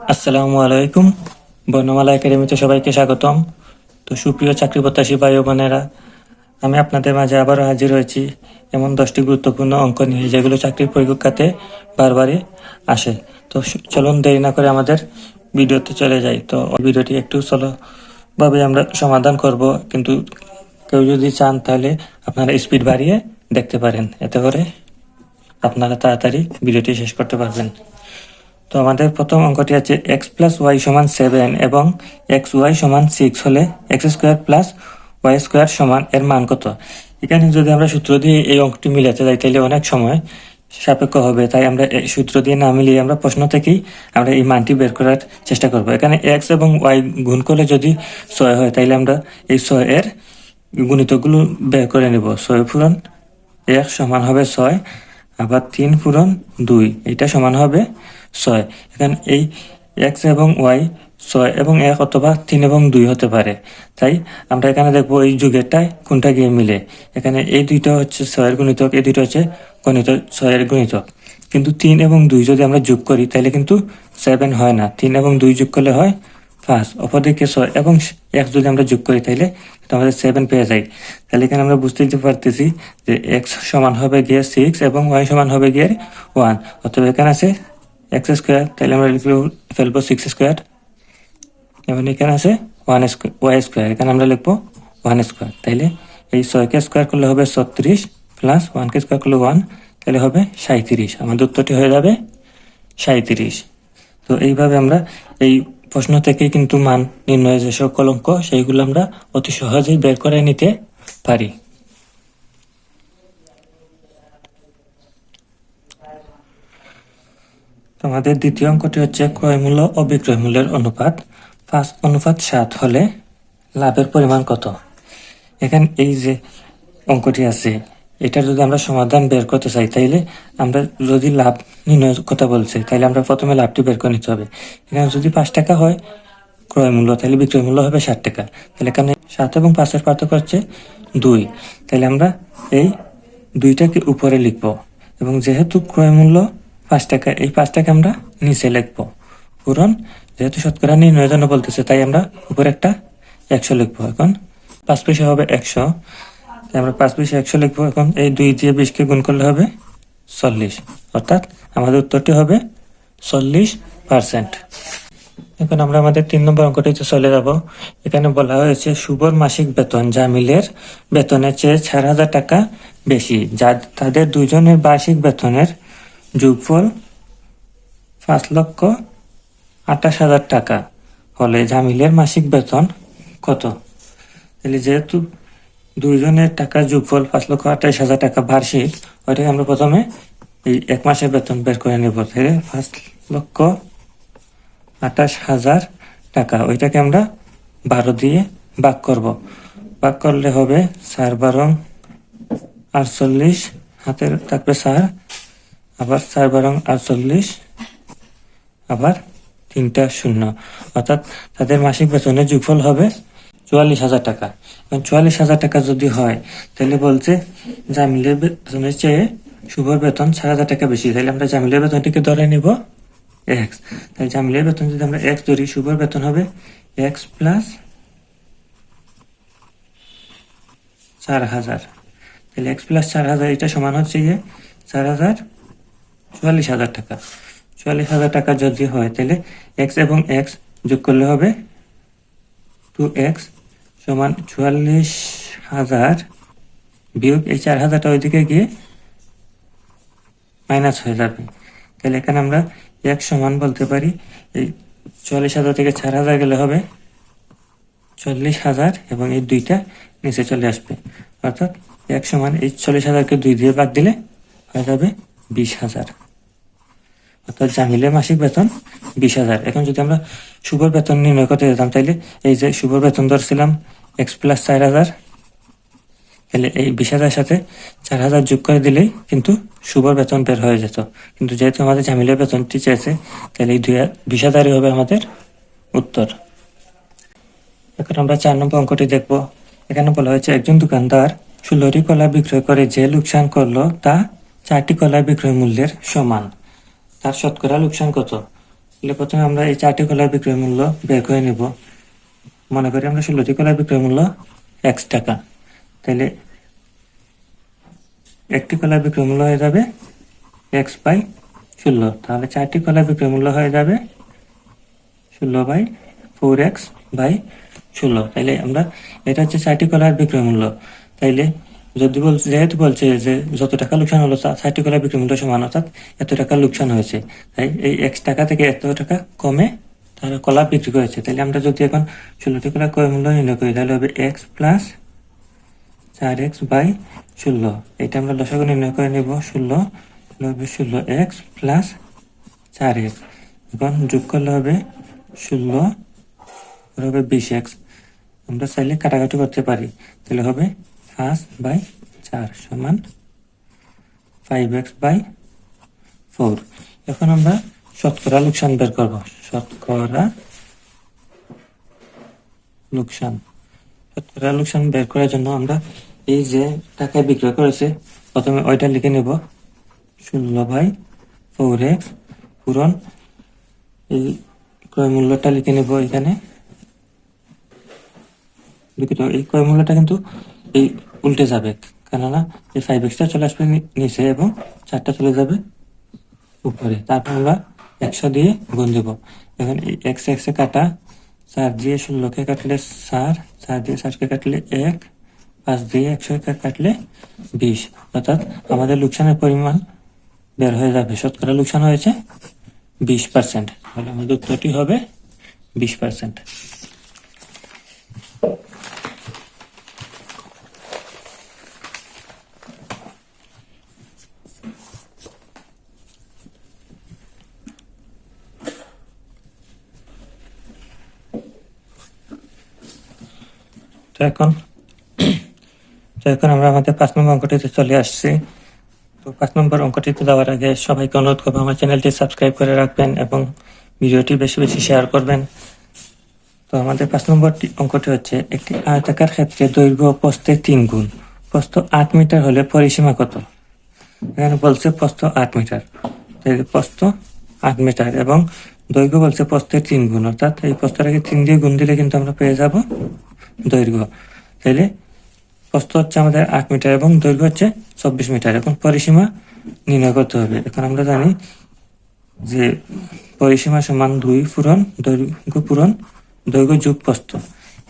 আসসালামু আলাইকুম। বর্ণমালা একাডেমিতে সবাইকে স্বাগতম। তো সুপ্রিয় চাকরি প্রত্যাশী ভাই বোনেরা, আমি আপনাদের মাঝে আবারও হাজির হয়েছি। এমন দশটি গুরুত্বপূর্ণ অঙ্ক নিয়ে, যেগুলো চাকরির পরীক্ষাতে বারবারই আসে। তো চলুন দেরি না করে আমাদের ভিডিওতে চলে যাই। তো ভিডিওটি একটু ভাবে আমরা সমাধান করব, কিন্তু কেউ যদি চান তাহলে আপনারা স্পিড বাড়িয়ে দেখতে পারেন। এতে করে আপনারা তাড়াতাড়ি ভিডিওটি শেষ করতে পারবেন। তো আমাদের প্রথম অঙ্কটি আছে এক্স প্লাস ওয়াই সমান সেভেন এবং এক্স ওয়াই সমান সিক্স হলে x square plus y square সমান এর মান কত? এখানে যদি আমরা সূত্র দিয়ে এই অঙ্কটি মিলাতে যাই তাহলে অনেক সময় সাপেক্ষ হবে। তাই আমরা এই সূত্র দিয়ে না মিলিয়ে আমরা প্রশ্ন থেকেই আমরা এই মানটি বের করার চেষ্টা করব। এখানে এক্স এবং ওয়াই গুণ করলে যদি ছয় হয়, তাইলে আমরা এই ছয় এর গুণিতগুলো বের করে নেব। ছয় পূরণ এক সমান হবে ছয়, আবার তিন পূরণ দুই, এটা সমান হবে ছয়। এখানে এই এক্স এবং ওয়াই ছয় এবং এক অথবা তিন এবং দুই হতে পারে। তাই আমরা এখানে দেখব এই যুগেরটায় কোনটা গিয়ে মিলে। এখানে এই দুইটা হচ্ছে ছয়ের গুণিতক, এই দুইটা হচ্ছে গণিত, ছয়ের গুণিতক। কিন্তু তিন এবং দুই যদি আমরা যোগ করি, তাহলে কিন্তু সেভেন হয় না। তিন এবং দুই যোগ করলে হয় পাঁচ। অপরদিকে ছয় এবং এক যদি আমরা যোগ করি, তাহলে আমাদের সেভেন পেয়ে যাই। তাহলে এখানে আমরা বুঝতে পারতেছি যে এক্স সমান হবে গিয়ে সিক্স এবং ওয়াই সমান হবে গিয়ে ওয়ান অথবা এখানে আছে এক্স স্কোয়ার, তাহলে আমরা লিখব ফেলব সিক্স স্কোয়ার। এবং এখানে আছে ওয়ান স্কোয়ার, ওয়াই স্কোয়ার, এখানে আমরা লিখব ওয়ান স্কোয়ার। তাইলে এই ছয়কে স্কোয়ার করলে হবে ছত্রিশ প্লাস ওয়ানকে স্কোয়ার করলে ওয়ান, তাহলে হবে সাঁত্রিশ আমাদের উত্তরটি হয়ে যাবে সাঁত্রিশ তো এইভাবে আমরা এই প্রশ্ন থেকে কিন্তু মান নির্ণয়ের যে সকল অঙ্ক, সেইগুলো আমরা অতি সহজেই বের করে নিতে পারি। তো আমাদের দ্বিতীয় অঙ্কটি হচ্ছে ক্রয় মূল্য ও বিক্রয় মূল্যের অনুপাত। পাঁচ অনুপাত সাত হলে লাভের পরিমাণ কত? এখানে এই যে অঙ্কটি আছে এটার যদি আমরা সমাধান বের করতে চাই, তাইলে আমরা যদি লাভ নির্ণয়ের কথা বলছে, তাইলে আমরা প্রথমে লাভটি বের করে নিতে হবে। এখানে যদি পাঁচ টাকা হয় ক্রয় মূল্য তাহলে বিক্রয় মূল্য হবে ষাট টাকা। তাহলে এখানে সাত এবং পাঁচের পার্থক্য হচ্ছে দুই। তাহলে আমরা এই দুইটাকে উপরে লিখব। এবং যেহেতু ক্রয় মূল্য পাঁচ টাকা, এই পাঁচ টাকা আমরা নিচে লিখব। পূরণ, যেহেতু শতকরা নির্ণয়ের জন্য বলতেছে, তাই আমরা উপরে একটা একশো লিখব এখন। পাঁচ পয়সা হবে একশো। তাই আমরা পাঁচ পয়সা একশো লিখব এখন। এই দুই দিয়ে বিশকে গুণ করলে হবে চল্লিশ। অর্থাৎ আমাদের উত্তরটি হবে চল্লিশ পার্সেন্ট। এখন আমরা আমাদের তিন নম্বর অঙ্কটিতে চলে যাব। এখানে বলা হয়েছে শুভর মাসিক বেতন জামিলের বেতনের চেয়ে চার হাজার টাকা বেশি। যা তাদের দুজনের বার্ষিক বেতনের যোগফল পাঁচ লক্ষ আঠাশ হাজার টাকা। হলে জামিলের মাসিক বেতন কত? তাহলে যেহেতু দুইজনের টাকার যোগফল পাঁচ লক্ষ আঠাশ হাজার টাকা বার্ষিক ওইটাকে আমরা প্রথমে এই এক মাসের বেতন বের করে নেব। তাহলে পাঁচ লক্ষ আঠাশ হাজার টাকা, ওইটাকে আমরা বারো দিয়ে ভাগ করব। ভাগ করলে হবে চার বারং আটচল্লিশ, হাতের থাকবে চার আবার চার বারং আটচল্লিশ, আবার তিনটা শূন্য। অর্থাৎ তাদের মাসিক বেতনের যোগফল হবে চুয়াল্লিশ হাজার টাকা। এবং চুয়াল্লিশ হাজার টাকা যদি হয়, তাহলে বলছে জামিলের বেতনের চেয়ে শুভর বেতন চার হাজার টাকা বেশি। তাহলে আমরা জামিলের বেতনটিকে ধরে নিব এক্স। তাহলে জামিলের বেতন যদি আমরা এক্স ধরি, শুভর বেতন হবে এক্স প্লাস চার হাজার। তাহলে এক্স প্লাস চার হাজার, এটা সমান হচ্ছে গিয়ে চার হাজার চুয়াল্লিশ হাজার টাকা। চুয়াল্লিশ হাজার টাকা যদি হয়, তাহলে এক্স এবং এক্স যোগ করলে হবে টু এক্স সমান চুয়াল্লিশ হাজার বিয়োগ এই চার হাজারটা ওইদিকে গিয়ে মাইনাস হয়ে যাবে। তাহলে এখানে আমরা এক সমান বলতে পারি, এই চল্লিশ হাজার থেকে চার হাজার গেলে হবে চল্লিশ হাজার এবং এই দুইটা নিচে চলে আসবে। অর্থাৎ এক সমান এই চল্লিশ হাজারকে দুই দিয়ে বাদ দিলে হয়ে যাবে বিশ হাজার। অর্থাৎ জামিলের মাসিক বেতন বিশ হাজার। এখন যদি আমরা শুভর বেতন নির্ণয় করতে যেতাম, তাইলে এই যে শুভর বেতন ধরছিলাম, এক্স প্লাস চার হাজার তাহলে এই বিশ হাজার সাথে চার হাজার যোগ করে দিলেই কিন্তু শুভর বেতন বের হয়ে যেত। কিন্তু যেহেতু আমাদের জামিলের বেতনটি চেয়েছে তাহলে এই দুই বিশ হাজারই হবে আমাদের উত্তর। এখন আমরা চার নম্বর অঙ্কটি দেখব। এখানে বলা হয়েছে, একজন দোকানদার ষোলোটি কলা বিক্রয় করে যে লোকসান করল, তা চারটি কলার বিক্রয় মূল্যের সমান। তার শতকরা লোকসান কত? তাহলে প্রথমে আমরা এই চারটি কলার বিক্রয় মূল্য বের করে নিব। মনে করি আমরা ষোলোটি কলার বিক্রয় মূল্য এক্স টাকা। তাহলে একটি কলার বিক্রয় মূল্য হয়ে যাবে এক্স বাই ষোলো। তাহলে চারটি কলার বিক্রয় মূল্য হয়ে যাবে ষোলো বাই ফোর এক্স বাই ষোলো। তাইলে আমরা, এটা হচ্ছে চারটি কলার বিক্রয় মূল্য। তাইলে যদি বলছে, যেহেতু বলছে যে যত টাকা লোকসান হলো ষাটটি কলার বিক্রয় মূল্য সমান, অর্থাৎ এত টাকা লোকসান হয়েছে। তাই এই এক্স টাকা থেকে এত টাকা কমে তারা কলা বিক্রি করেছে। তাহলে আমরা যদি এখন ষোলোটি কলার ক্রয় মূল্য নির্ণয় করি, তাহলে হবে এক্স প্লাস চার এক্স বাই ষোলো। এটা আমরা দশক নির্ণয় করে নেব, ষোলো হবে ষোলো এক্স প্লাস চার এক্স এখন যোগ করলে হবে ষোলো হবে বিশ এক্স আমরা চাইলে কাটাকাটি করতে পারি। তাহলে হবে পাঁচ বাই চার সমান ফাইভ এক্স বাই ফোর এখন আমরা শতকরা লোকসান বের করব। শতকরা লোকসান। শতকরা লোকসান বের করার জন্য আমরা এই যে টাকায় বিক্রয় করেছে, প্রথমে ওইটা লিখে নেব। ষোলো বাই ফোর এক্স পূরণ। এই ক্রয় মূল্যটা লিখে নেব এখানে। এই ক্রয় মূল্যটা কিন্তু এই উল্টে যাবে। কেননা এই ফাইভ এক্সটা চলে আসবে নিচে এবং চারটা চলে যাবে উপরে। তারপর আমরা একশো দিয়ে গুণ দেবো। এখন এক্স এক্সে কাটা, চার দিয়ে ষোলোকে কাটলে চার চার দিয়ে চারকে কাটলে এক, পাঁচ দিয়ে একশো কাটলে বিশ। অর্থাৎ আমাদের লোকসানের পরিমাণ বের হয়ে যাবে। শতকরা লোকসান হয়েছে বিশ পার্সেন্ট তাহলে আমাদের উত্তরটি হবে বিশ পার্সেন্ট এখন। তো এখন আমরা আমাদের পাঁচ নম্বর অঙ্কটিতে চলে আসছি। তো পাঁচ নম্বর অঙ্কটিতে যাওয়ার আগে সবাইকে অনুরোধ করব, আমার চ্যানেলটি সাবস্ক্রাইব করে রাখবেন এবং ভিডিওটি বেশি বেশি শেয়ার করবেন। তো আমাদের পাঁচ নম্বরটি অঙ্কটি হচ্ছে, একটি আয়তাকার ক্ষেত্রে দৈর্ঘ্য প্রস্থে তিন গুণ। প্রস্থ আট মিটার হলে পরিসীমা কত? এখানে বলছে প্রস্থ আট মিটার। প্রস্থ আট মিটার এবং দৈর্ঘ্য বলছে প্রস্থের তিন গুণ। অর্থাৎ এই প্রস্থটাকে তিন দিয়ে গুণ দিলে কিন্তু আমরা পেয়ে যাব দৈর্ঘ্য। তাইলে প্রস্থ হচ্ছে আমাদের আট মিটার এবং দৈর্ঘ্য হচ্ছে চব্বিশ মিটার। এখন পরিসীমা নির্ণয় করতে হবে। এখন আমরা জানি যে পরিসীমা সমান দুই পূরণ, দৈর্ঘ্য পূরণ, দৈর্ঘ্য যুগ প্রস্থ।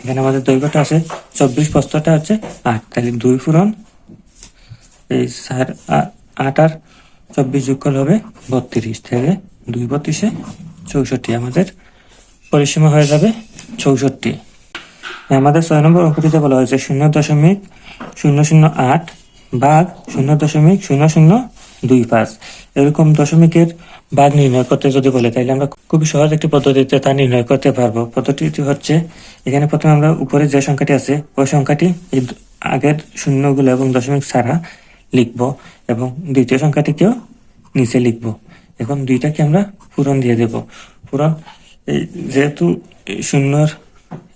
এখানে আমাদের দৈর্ঘ্যটা আছে চব্বিশ, প্রস্থটা হচ্ছে আট। তাহলে দুই পূরণ, এই সার আট আর চব্বিশ যোগ করলে হবে বত্রিশ। তাহলে দুই বত্রিশে চৌষট্টি। আমাদের পরিসীমা হয়ে যাবে চৌষট্টি। আমাদের ছয় নম্বর অঙ্কটিতে বলা হয়েছে শূন্য দশমিক শূন্য শূন্য আট ভাগ শূন্য দশমিক শূন্য শূন্য দুই পাঁচ। এরকম দশমিকের ভাগ নির্ণয় করতে যদি বলে, তাহলে আমরা খুবই সহজ একটি পদ্ধতিতে তা নির্ণয় করতে পারব। পদ্ধতিটি হচ্ছে, এখানে প্রথমে আমরা উপরে যে সংখ্যাটি আছে, ওই সংখ্যাটি এই আগের শূন্যগুলো এবং দশমিক ছাড়া লিখব এবং দ্বিতীয় সংখ্যাটিকেও নিচে লিখব। এখন দুইটাকে আমরা পূরণ দিয়ে দেব। পূরণ যেহেতু শূন্যর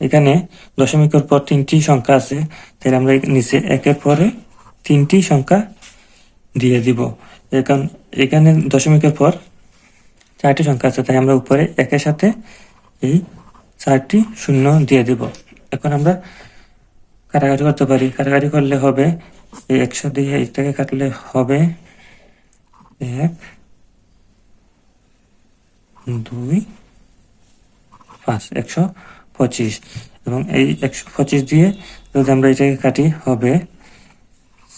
এখানে দশমিকের পর তিনটি সংখ্যা আছে, তাহলে আমরা নিচে একের পরে তিনটি সংখ্যা দিয়ে দিব। এখন এখানে দশমিকের পর চারটি সংখ্যা আছে, তাই আমরা উপরে একের সাথে এই চারটি শূন্য দিয়ে দিব। এখন আমরা কাটাকাটি করতে পারি। কাটাকাটি করলে হবে এই একশো দিয়ে এইটাকে কাটলে হবে এক, দুই, পাঁচ, একশো পঁচিশ। এবং এই একশো পঁচিশ দিয়ে যদি আমরা এটাকে কাটি, হবে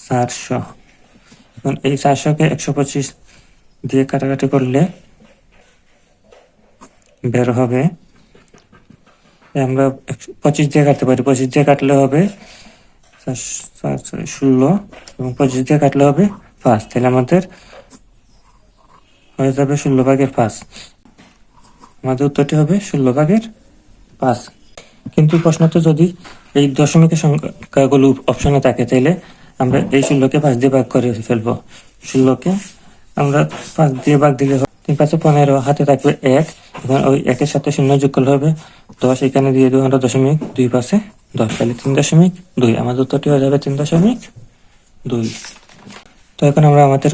চারশো। এখন এই চারশোকে একশো পঁচিশ দিয়ে কাটাকাটি করলে বের হবে আমরা পঁচিশ দিয়ে কাটতে পারি। পঁচিশ দিয়ে কাটলে হবে ষোলো, এবং পঁচিশ দিয়ে কাটলে হবে পাঁচ। তাহলে আমাদের হয়ে যাবে ষোলো ভাগের পাঁচ। আমাদের উত্তরটি হবে ষোলো ভাগের পাঁচ কিন্তু প্রশ্নতে যদি এই দশমিকের সংখ্যাগুলো অপশনে থাকে, তাইলে আমরা এই ষোলোকে পাঁচ দিয়ে ভাগ করে ফেলব। ষোলোকে আমরা পাঁচ দিয়ে ভাগ দিলে তিন পাঁচে পনেরো, হাতে থাকবে এক এখন ওই একের সাথে শূন্য যোগ করলে হবে দশ, এখানে দিয়ে দেবো আমরা দশমিক দুই পাশে দশ, তাহলে তিন দশমিক দুই। আমাদের উত্তরটি হয়ে যাবে তিন দশমিক দুই। তো এখন আমরা আমাদের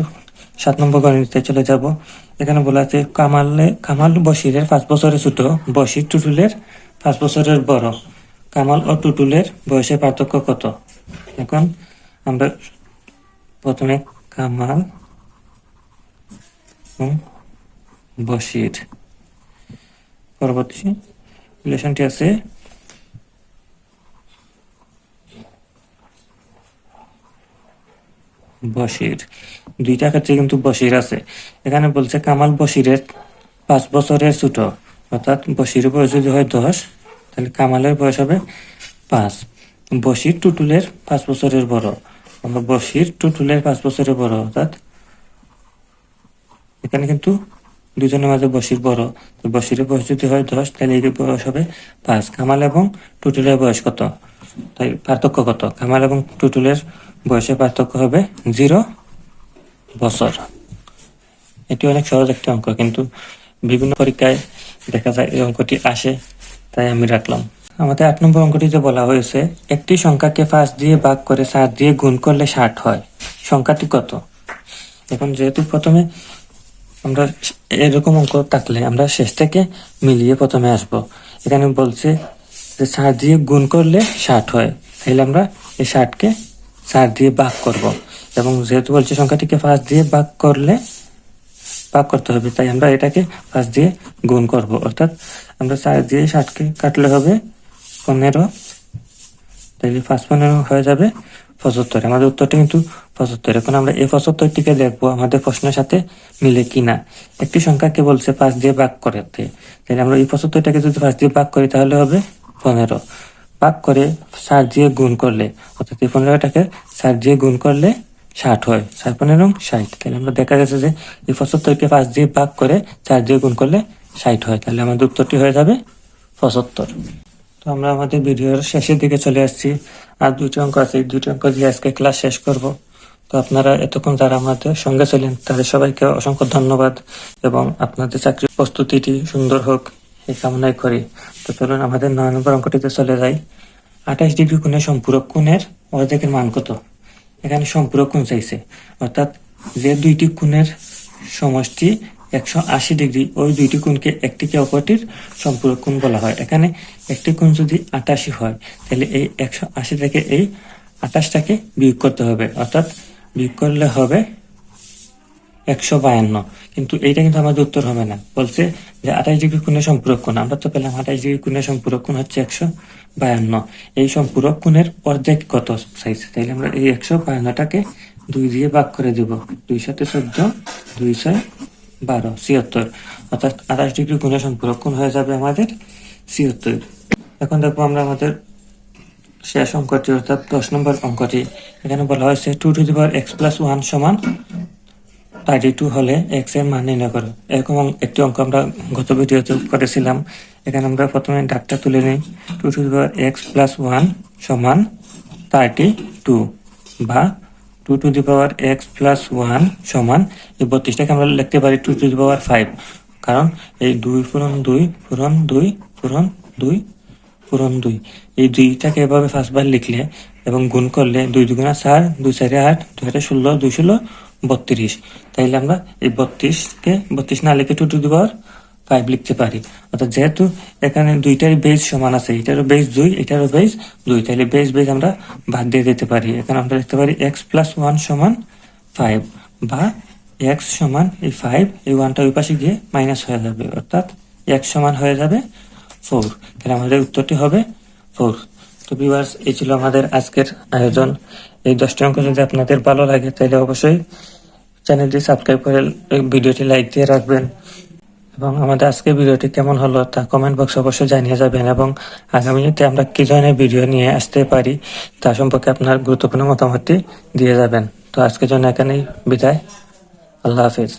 সাত নম্বর গণিতে চলে যাব। এখানে বলা আছে কামালে কামাল বশিরের পাঁচ বছরের ছোট বশির টুটুলের পাঁচ বছরের বড়। কামাল ও টুটুলের বয়সের পার্থক্য কত? এখন আমরা প্রথমে কামাল বশির। পরবর্তী রিলেশনটি আছে বসির দুইটা ক্ষেত্রে কিন্তু বসির আছে। এখানে বলছে কামাল বশিরের পাঁচ বছরের ছোট। অর্থাৎ বশিরের বয়স যদি হয় দশ, তাহলে কামালের বয়স হবে পাঁচ। বশির টুটুলের পাঁচ বছরের বড়। আমরা বশির টুটুলের পাঁচ বছরের বড়, অর্থাৎ এখানে কিন্তু দুজনের মাঝে বশির বড়। তো বশিরের বয়স যদি হয় দশ, তাহলে এর বয়স হবে পাঁচ। কামাল এবং টুটুলের বয়স কত? তাই পার্থক্য কত? কামাল এবং টুটুলের বয়সের পার্থক্য হবে জিরো বছর। এটি অনেক সহজ একটি অঙ্ক, কিন্তু বিভিন্ন পরীক্ষায় দেখা যায় এই অঙ্কটি আসে, তাই আমি রাখলাম। আমাদের আট নম্বর অঙ্কটিতে বলা হয়েছে, একটি সংখ্যাকে পাঁচ দিয়ে ভাগ করে সাত দিয়ে গুণ করলে ষাট হয়। সংখ্যাটি কত? এখন যেহেতু প্রথমে আমরা এরকম অঙ্ক থাকলে আমরা শেষ থেকে মিলিয়ে প্রথমে আসব। এখানে বলছে যে ষাট দিয়ে গুণ করলে ষাট হয়। তাহলে আমরা এই ষাটকে চার দিয়ে ভাগ করব। এবং যেহেতু বলছে সংখ্যাটিকে পাঁচ দিয়ে ভাগ করলে ভাগ করতে হবে, তাই আমরা এটাকে পাঁচ দিয়ে গুণ করব। অর্থাৎ আমরা চার দিয়ে ষাটকে কাটলে হবে পনেরো। তাহলে পাঁচ পনেরো হয়ে যাবে পঁচাত্তর। আমাদের উত্তরটা কিন্তু পঁচাত্তর। এখন আমরা এই পঁচাত্তরটিকে দেখব আমাদের প্রশ্নের সাথে মিলে কিনা। একটি সংখ্যাকে বলছে পাঁচ দিয়ে ভাগ করতে। তাহলে আমরা এই পঁচাত্তরটাকে যদি পাঁচ দিয়ে ভাগ করি তাহলে হবে পনেরো। ভাগ করে ষাট দিয়ে গুণ করলে, অর্থাৎ এই পনেরোটাকে ষাট দিয়ে গুণ করলে ষাট হয়। ষাট পনেরো ষাট। তাহলে আমরা দেখা গেছে যে এই পঁচাত্তরকে পাঁচ দিয়ে ভাগ করে চার দিয়ে গুণ করলে ষাট হয়। তাহলে আমাদের উত্তরটি হয়ে যাবে পঁচাত্তর। তো আমরা আমাদের ভিডিওর শেষের দিকে চলে আসছি। আর দুটি অঙ্ক আছে। এই দুটি অঙ্ক দিয়ে আজকে ক্লাস শেষ করব। তো আপনারা এতক্ষণ যারা আমাদের সঙ্গে ছিলেন, তাদের সবাইকে অসংখ্য ধন্যবাদ এবং আপনাদের চাকরির প্রস্তুতিটি সুন্দর হোক এই কামনাই করি। তো চলুন আমাদের নয় নম্বর অঙ্কটিতে চলে যাই। আঠাশ ডিগ্রি কোণের সম্পূরক কোণের অর্ধেকের মান কত? এখানে সম্পূরক কোণ চাইছে। অর্থাৎ যে দুইটি কোণের সমষ্টি একশো আশি ডিগ্রি, ওই দুইটি কোণকে একটিকে অপরটির সম্পূরক কোণ বলা হয়। এখানে একটি কোণ যদি আটাশি হয়, তাহলে এই একশো আশি থেকে এই আটাশটাকে বিয়োগ করতে হবে। অর্থাৎ বিয়োগ করলে হবে একশো বায়ান্ন। কিন্তু এইটা কিন্তু আমাদের উত্তর হবে না। বলছে যে আঠাশ ডিগ্রি কোণের সম্পূরক কোণ। আমরা তো পেলাম আঠাশ ডিগ্রি কোণের সম্পূরক কোণ হচ্ছে একশো বায়ান্ন। এই সম্পূরক কোণের অর্ধেক কত চাইছে তাইলে আমরা এই একশো বায়ান্নটাকে দুই দিয়ে ভাগ করে দিব। দুই সাথে চোদ্দ, দুই ছয়, বারো। ছিয়াত্তর। অর্থাৎ আঠাশ ডিগ্রি কোণের সম্পূরক কোণ হয়ে যাবে আমাদের ছিয়াত্তর। এখন দেখব আমরা আমাদের শেষ অঙ্কটি, অর্থাৎ দশ নম্বর অঙ্কটি। এখানে বলা হয়েছে two to the power x plus one সমান থার্টি টু হলে এক্সের মান নির্ণয় করো এরকম একটি অঙ্ক আমরা গত ভিডিওতে করেছিলাম এখানে আমরা প্রথমে ডাকটা তুলে নিই two to power x plus one সমান থার্টি টু বা two to the power x plus one সমান এই বত্রিশটাকে আমরা লিখতে পারি two to the power five. কারণ এই দুই পূরণ দুই পূরণ দুই পূরণ দুই পূরণ দুই। এই দুইটাকে এভাবে ফার্স্টবার লিখলে এবং গুণ করলে দুই দুগুণা চার, দুই চারে আট দুই হাজার ষোলো দুই ষোলো বত্রিশ। তাইলে আমরা এই বত্রিশকে, বত্রিশ না লিখে two to the power five লিখতে পারি। অর্থাৎ যেহেতু এখানে দুইটার বেজ সমান আছে, এটারও বেজ দুই, এটারও বেজ দুই তাহলে বেজ বেজ আমরা বাদ দিয়ে দিতে পারি। এখানে আমরা লিখতে পারি এক্স প্লাস ওয়ান সমান ফাইভ বা এক্স সমান এই ফাইভ এই ওয়ানটা ওই পাশে গিয়ে মাইনাস হয়ে যাবে। অর্থাৎ এক্স সমান হয়ে যাবে ফোর তাহলে আমাদের উত্তরটি হবে ফোর তো ভিউয়ার্স এই ছিল আমাদের আজকের আয়োজন। এই দশটি অঙ্ক যদি আপনাদের ভালো লাগে, তাহলে অবশ্যই চ্যানেলটি সাবস্ক্রাইব করে ভিডিওটি লাইক দিয়ে রাখবেন। এবং আমাদের আজকের ভিডিওটি কেমন হলো তা কমেন্ট বক্সে অবশ্যই জানিয়ে যাবেন। এবং আগামীতে আমরা কি ধরনের ভিডিও নিয়ে আসতে পারি, তা সম্পর্কে আপনার গুরুত্বপূর্ণ মতামতটি দিয়ে যাবেন। তো আজকের জন্য এখানেই বিদায়। আল্লাহ হাফিজ।